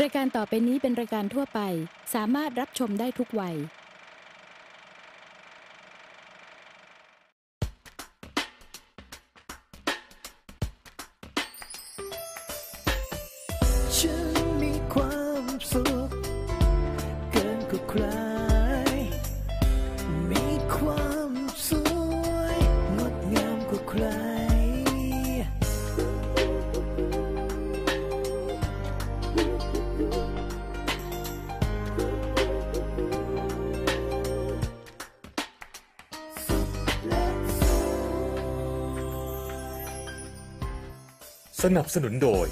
รายการต่อไปนี้เป็นรายการทั่วไป สามารถรับชมได้ทุกวัย ฉันมีความสุขเกินกว่าใคร สนับสนุนโดย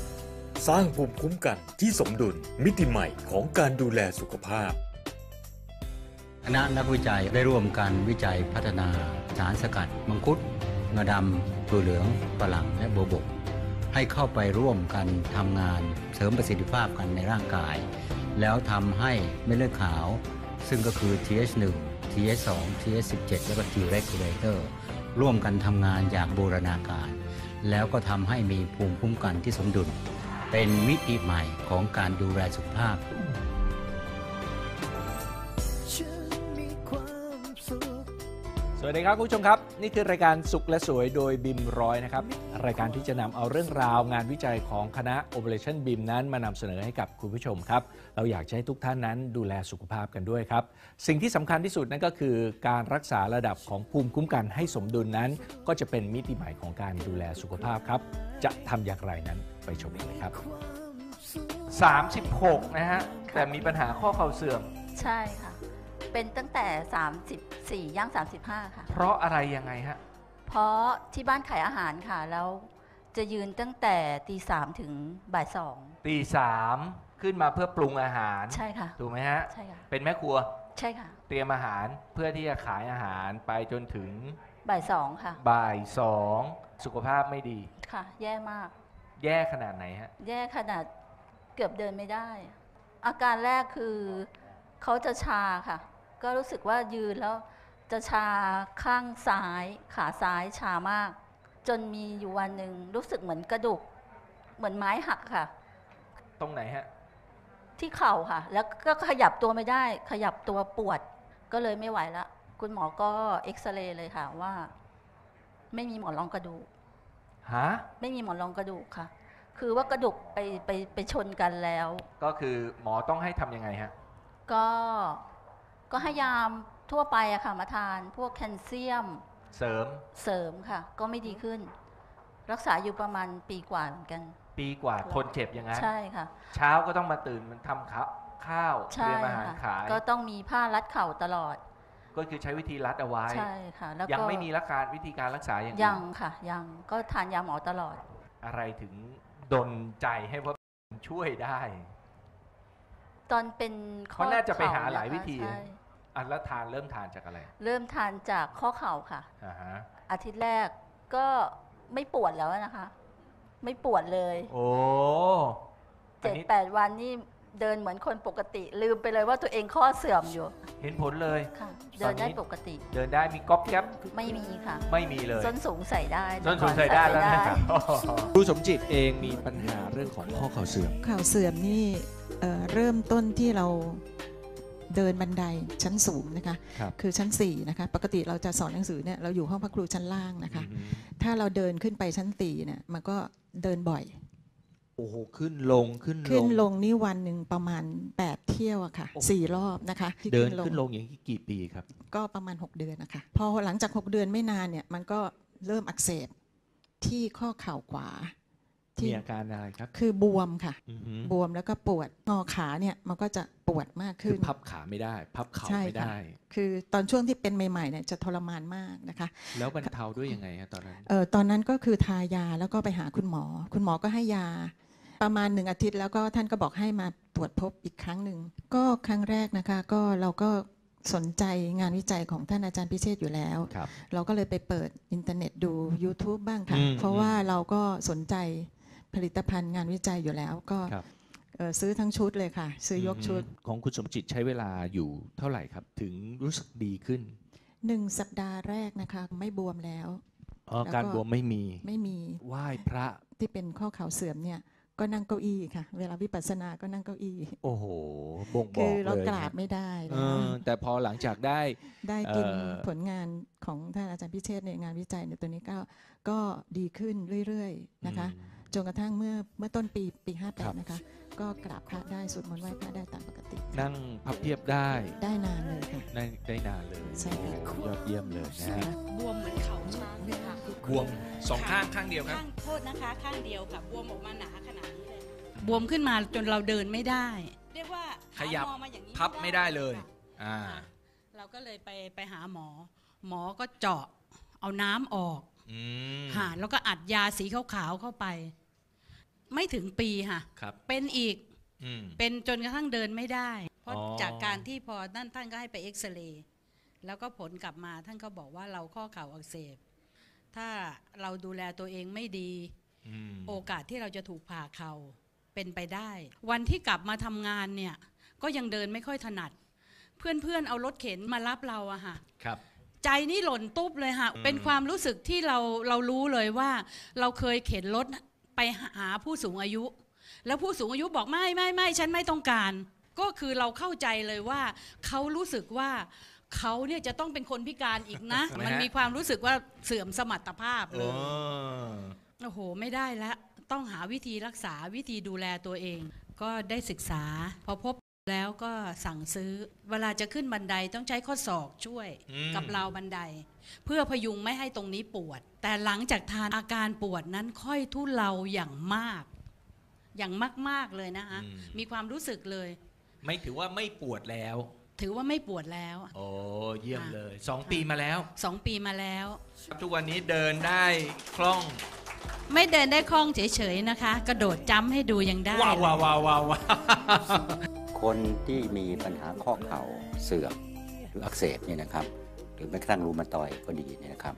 สร้างภูมิคุ้มกันที่สมดุลมิติใหม่ของการดูแลสุขภาพ คณะนักวิจัยได้ร่วมกันวิจัยพัฒนาสารสกัด มังคุดงาดำตัวเหลืองฝรั่งและโบวบก ให้เข้าไปร่วมกันทำงานเสริมประสิทธิภาพกันในร่างกาย แล้วทำให้เม็ดเลือดขาว ซึ่งก็คือ TH1 TH2 TH17 และก็ T regulator ร่วมกันทำงานอย่างบูรณาการ แล้วก็ทำให้มีภูมิคุ้มกันที่สมดุล เป็นมิติใหม่ของการดูแลสุขภาพ วัสดีครับคุณผู้ชมครับ นี่คือรายการสุขและสวยโดยบิมร้อยนะครับ รายการที่จะนำเอาเรื่องราวงานวิจัยของคณะ Operation BIM นั้นมานำเสนอให้กับคุณผู้ชมครับ เราอยากจะให้ทุกท่านนั้นดูแลสุขภาพกันด้วยครับ สิ่งที่สำคัญที่สุดนั่นก็คือ การรักษาระดับของภูมิคุ้มกันให้สมดุลนั้น ก็จะเป็นมิติใหม่ของการดูแลสุขภาพครับ จะทำอย่างไรนั้นไปชมกันเลยครับ 36 นะฮะแต่มีปัญหาข้อเข่าเสื่อมใช่ค่ะ เป็นตั้งแต่ 34 ย่าง 35 ค่ะ เพราะอะไรยังไงฮะ เพราะที่บ้านขายอาหารค่ะ แล้วจะยืนตั้งแต่ตีสามถึงบ่ายสอง ตีสามขึ้นมาเพื่อปรุงอาหาร ใช่ค่ะ ถูกไหมฮะ ใช่ค่ะ เป็นแม่ครัว ใช่ค่ะ เตรียมอาหารเพื่อที่จะขายอาหารไปจนถึงบ่ายสองค่ะ บ่ายสองสุขภาพไม่ดี ค่ะ แย่มาก แย่ขนาดไหนฮะ แย่ขนาดเกือบเดินไม่ได้ อาการแรกคือเขาจะชาค่ะ ก็รู้สึกว่ายืนแล้วจะชาข้างซ้าย ขาซ้ายชามาก จนมีอยู่วันหนึ่งรู้สึกเหมือนกระดูก เหมือนไม้หักค่ะ ตรงไหนฮะ ที่เข่าค่ะ แล้วก็ขยับตัวไม่ได้ ขยับตัวปวด ก็เลยไม่ไหวละ คุณหมอก็เอ็กซเรย์เลยค่ะว่า ไม่มีหมอนรองกระดูกฮะไม่มีหมอนรองกระดูกค่ะ คือว่ากระดูกไปไปไปชนกันแล้ว ก็คือหมอต้องให้ทำยังไงฮะ ก็ ก็ให้ยามทั่วไปอะค่ะมาทาน พวกแคลเซียมเสริมเสริมค่ะ ก็ไม่ดีขึ้น รักษาอยู่ประมาณปีกว่าเหมือนกัน ปีกว่าทนเจ็บอย่างนั้นใช่ค่ะ เช้าก็ต้องมาตื่นมันทำข้าวข้าวเตใช่รียมอาหารค่ะขาย ก็ต้องมีผ้ารัดเข่าตลอดก็คือใช้วิธีรัดเอาไว้ ใช่ค่ะแล้วก็ยังไม่มีรักการวิธีการรักษาอย่างอื่นยังค่ะ ยังก็ทานยาหมอตลอด อะไรถึงดนใจให้ว่าช่วยได้ ตอนเป็นข้อเขาน่าจะไปหาข่หลายวิธีนะคะใช่อันแล้วทานเริ่มทานจากอะไรเริ่มทานจากข้อเข่าค่ะ อ่าฮะอาทิตย์แรกก็ไม่ปวดแล้วนะคะ ไม่ปวดเลยโอ้อันเจ็ดนี้แปดวันนี่เดินเหมือนคนปกติ ลืมไปเลยว่าตัวเองข้อเสื่อมอยู่เห็นผลเลย ค่ะตเดิอนนนี้ได้ปกติเดินได้มีก๊อบแก๊บไม่มีค่ะไม่มีเลยส้นสูงใส่ได้ส้นสูงใส่ได้แล้วแต่ก่อนะครับ ครูสมจิตเองมีปัญหาเรื่องของข้อเข่าเสื่อม ข่าวเสื่อมนี่ เอ่อเริ่มต้นที่เราเดินบันไดชั้นสูงนะคะครับคือชั้น4นะคะปกติเราจะสอนหนังสือเนี่ยเราอยู่ห้องพักครูชั้นล่างนะคะ ถ้าเราเดินขึ้นไปชั้นสี่เนี่ยมันก็เดินบ่อยโอ้โหขึ้นลงขึ้นลงขึ้นลงนี่วันหนึ่งประมาณ 8 เที่ยวอะค่ะโอ้โหสี่รอบนะคะที่เดินขึ้นลงอย่างนี้กี่ปีครับ ก็ประมาณ 6 เดือนนะคะ พอหลังจาก 6 เดือนไม่นานเนี่ยมันก็เริ่มอักเสบที่ข้อเข่าขวา มีที่อาการอะไรครับ คือบวมค่ะอือหือบวมแล้วก็ปวดงอขาเนี่ยมันก็จะปวดมากคืขึ้อนพับขาไม่ได้ พับเข่าใช่ไม่ค่ะได้ คือตอนช่วงที่เป็นใหม่ๆเนี่ยจะทรมานมากนะคะ แล้วบรรเทาด้วยยังไงฮะตอนนั้น เออตอนนั้นก็คือทายาแล้วก็ไปหาคุณหมอ คุณหมอก็ให้ยา ประมาณหนึ่งอาทิตย์แล้วก็ท่านก็บอกให้มาตรวจพบอีกครั้งหนึ่ง ก็ครั้งแรกนะคะก็เราก็สนใจงานวิจัยของท่านอาจารย์พิเชษฐ์อยู่แล้วครับเราก็เลยไปเปิดอินเทอร์เน็ตดู YouTube บ้างค่ะอืมเพราะว่าเราก็สนใจ ผลิตภัณฑ์งานวิจัยอยู่แล้วก็ครับ เอ่อซื้อทั้งชุดเลยค่ะ ซื้อยกชุดของคุณสมจิตใช้เวลาอยู่เท่าไหร่ครับ ถึงรู้สึกดีขึ้นหนึ่งสัปดาห์แรกนะคะ ไม่บวมแล้ว อ๋อแล้วก็ การบวมไม่มีไม่มีไหว้พระ ที่เป็นข้อเข่าเสื่อมเนี่ยก็นั่งเก้าอี้ค่ะ เวลาวิปัสสนาก็นั่งเก้าอี้ โอ้โห บ่งบคืออกเลยเรากนะราบไม่ได้เอแล้วอแต่พอหลังจากได้ ได้กินเอ่อ ผลงานของท่านอาจารย์พิเชษฐ์ในงานวิจัยในตัวนี้ก็ก็ดีขึ้นเรื่อยๆนะคะ อืม จนกระทั่งเมื่อเมื่อต้นปีปีครับ58 นะคะ ก็กราบพระได้สวดมนต์ไหว้พระได้ตามปกติ นั่งพับเพียบได้ได้นานเลยค่ะ ได้ได้นานเลยใช่ค่ะ โอ้ยอดเยี่ยมเลยนะฮะ บวมเหมือนเขาช้างเลยค่ะบวมสองข้างข้างเดียวครับ ข้างโทษนะคะ ข้างเดียวค่ะบวมออกมาหนาขนาดนี้เลยค่ะบวมขึ้นมาจนเราเดินไม่ได้ เรียกว่าขยับขางอมาอย่างนี้พับไม่ได้เลยค่ะอ่าเราก็เลยไปไปหาหมอ หมอก็เจาะเอาน้ำออกอืมค่ะแล้วก็อัดยาสีขาวๆเข้าไป ไม่ถึงปีค่ะ ครับ เป็นอีกอืม เป็นจนกระทั่งเดินไม่ได้ เพราะอ๋อ จากการที่พอนั่นท่านก็ให้ไปเอ็กซเรย์แล้วก็ผลกลับมาท่านก็บอกว่าเราข้อเข่าอักเสบ ถ้าเราดูแลตัวเองไม่ดี อืมโอกาสที่เราจะถูกผ่าเข่าเป็นไปได้ วันที่กลับมาทำงานเนี่ย ก็ยังเดินไม่ค่อยถนัด เพื่อนๆ เอารถเข็นมารับเราอะค่ะ ครับ ใจนี่หล่นตุ๊บเลยค่ะ อืม เป็นความรู้สึกที่เราเรารู้เลยว่า เราเคยเข็นรถ ไปหาผู้สูงอายุ แล้วผู้สูงอายุบอกไม่ไม่ไม่ฉันไม่ต้องการ ก็คือเราเข้าใจเลยว่าเขารู้สึกว่าเขาเนี่ยจะต้องเป็นคนพิการอีกนะทำไมฮะมันมีความรู้สึกว่าเสื่อมสมรรถภาพเลโอ้ยโอ้โห ไม่ได้แล้วต้องหาวิธีรักษาวิธีดูแลตัวเอง ก็ได้ศึกษาพอพบ แล้วก็สั่งซื้อ เวลาจะขึ้นบันไดต้องใช้ข้อศอกช่วยอืมกับราวบันได เพื่อพยุงไม่ให้ตรงนี้ปวด แต่หลังจากทานอาการปวดนั้นค่อยทุเลาอย่างมาก อย่างมาก ๆ เลยนะคะอืมมีความรู้สึกเลย ไม่ถือว่าไม่ปวดแล้ว ถือว่าไม่ปวดแล้ว โอ้เยี่ยมค่ะเลยสองปีมาแล้วสองปีมาแล้ว ทุกวันนี้เดินได้คล่อง ไม่เดินได้คล่องเฉยๆนะคะ กระโดดจ้ำให้ดูยังได้ว้าวว้าวว้าวว้าวว้าว คนที่มีปัญหาข้อเข่าเสื่อมหรืออักเสบเนี่ยนะครับ หรือแม้กระทั่งรูมาตอยก็ดีเนี่ยนะครับ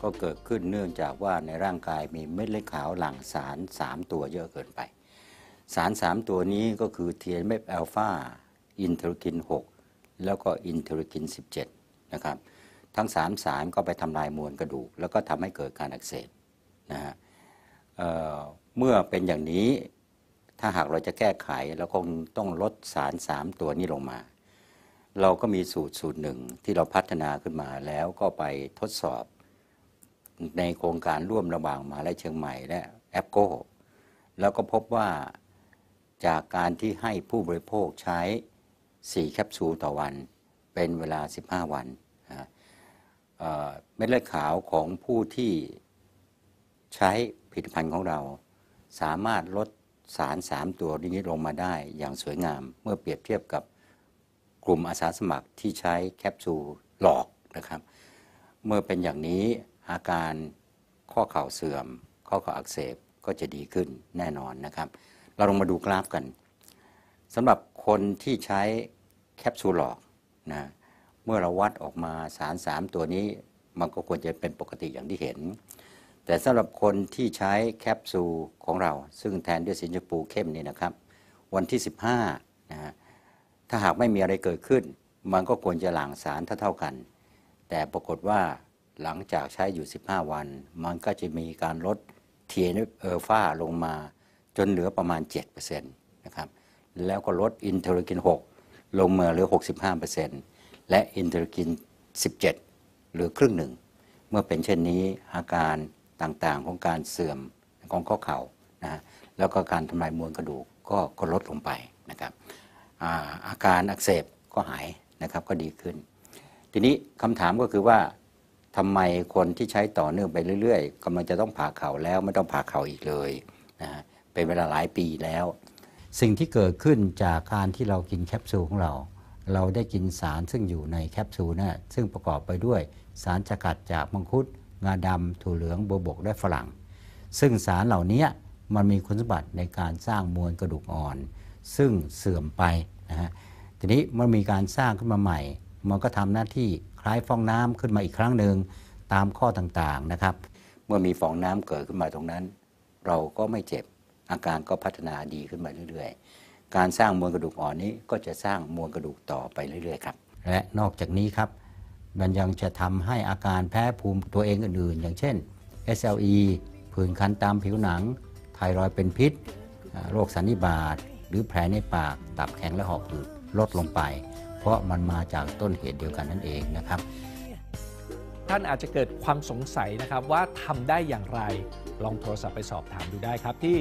ก็เกิดขึ้นเนื่องจากว่าในร่างกายมีเม็ดเลือดขาวหลั่งสาร 3 ตัวเยอะเกินไป สาร 3 ตัวนี้ก็คือ TNF อ l ลฟาอินเทอร์กิน 6 แล้วก็อินเทอร์กิน 17 นะครับ ทั้ง 3 สารก็ไปทำลายมวลกระดูก แล้วก็ทำให้เกิดการอักเสบนะฮะเเมื่อเป็นอย่างนี้ ถ้าหากเราจะแก้ไขเราคงต้องลดสาร 3 ตัวนี้ลงมา เราก็มีสูตรสูตรหนึ่งที่เราพัฒนาขึ้นมาแล้วก็ไปทดสอบ ในโครงการร่วมระหว่างมหาลัยเชียงใหม่และแอปโก้แล้วก็พบว่าจากการที่ให้ผู้บริโภคใช้ 4 แคปซูลต่อวัน เป็นเวลา 15 วันเม็ดเลือดขาวของผู้ที่ใช้ผลิตภัณฑ์ของเรา สามารถลด สาร 3 ตัวนี้ลงมาได้อย่างสวยงาม เมื่อเปรียบเทียบกับกลุ่มอาสาสมัครที่ใช้แคปซูลหลอกนะครับ เมื่อเป็นอย่างนี้อาการข้อเข่าเสื่อม ข้อเข่าอักเสบก็จะดีขึ้นแน่นอนนะครับ เราลงมาดูกราฟกันสำหรับคนที่ใช้แคปซูลหลอกนะเมื่อเราวัดออกมาสาร 3 ตัวนี้มันก็ควรจะเป็นปกติอย่างที่เห็น แต่สำหรับคนที่ใช้แคปซูลของเรา ซึ่งแทนด้วยสีชมพูเข้มนี่นะครับ วันที่ 15นะฮะถ้าหากไม่มีอะไรเกิดขึ้น มันก็ควรจะหลั่งสารเท่าๆกัน แต่ปรากฏว่าหลังจากใช้อยู่ 15 วัน มันก็จะมีการลด TNF เอลฟาลงมาจนเหลือประมาณ 7%นะครับแล้วก็ลดอินเทอร์กิน 6 ลงมาเหลือ 65%และอินเทอร์กิน 17เหลือครึ่งหนึ่ง เมื่อเป็นเช่นนี้อาการ ต่างๆ ของการเสื่อมของข้อเข่านะฮะแล้วก็การทำลายมวลกระดูกก็ก็ลดลงไปนะครับอาอาการอักเสบก็หายนะครับก็ดีขึ้น ทีนี้คำถามก็คือว่าทำไมคนที่ใช้ต่อเนื่องไปเรื่อยๆกำลังจะต้องผ่าเข่าแล้วไม่ต้องผ่าเข่าอีกเลยนะฮะเป็นเวลาหลายปีแล้ว สิ่งที่เกิดขึ้นจากการที่เรากินแคปซูลของเรา เราได้กินสารซึ่งอยู่ในแคปซูลนะซึ่งประกอบไปด้วยสารสกัดจากมังคุด งาดำถั่วเหลืองบัวบกและฝรั่ง ซึ่งสารเหล่านี้มันมีคุณสมบัติในการสร้างมวลกระดูกอ่อน ซึ่งเสื่อมไปนะฮะทีนี้มันมีการสร้างขึ้นมาใหม่ มันก็ทำหน้าที่คล้ายฟองน้ำขึ้นมาอีกครั้งหนึ่งตามข้อต่างๆนะครับ เมื่อมีฟองน้ำเกิดขึ้นมาตรงนั้น เราก็ไม่เจ็บอาการก็พัฒนาดีขึ้นมาเรื่อยๆ การสร้างมวลกระดูกอ่อนนี้ก็จะสร้างมวลกระดูกต่อไปเรื่อยๆครับและนอกจากนี้ครับ มันยังจะทำให้อาการแพ้ภูมิตัวเองอื่นๆ อย่างเช่น SLE ผื่นคันตามผิวหนัง ไทรอยเป็นพิษ โรคสันนิบาต หรือแผลในปาก ตับแข็งและหอบหืดลดลงไป เพราะมันมาจากต้นเหตุเดียวกันนั่นเองนะครับ ท่านอาจจะเกิดความสงสัยนะครับว่าทำได้อย่างไร ลองโทรศัพท์ไปสอบถามดูได้ครับที่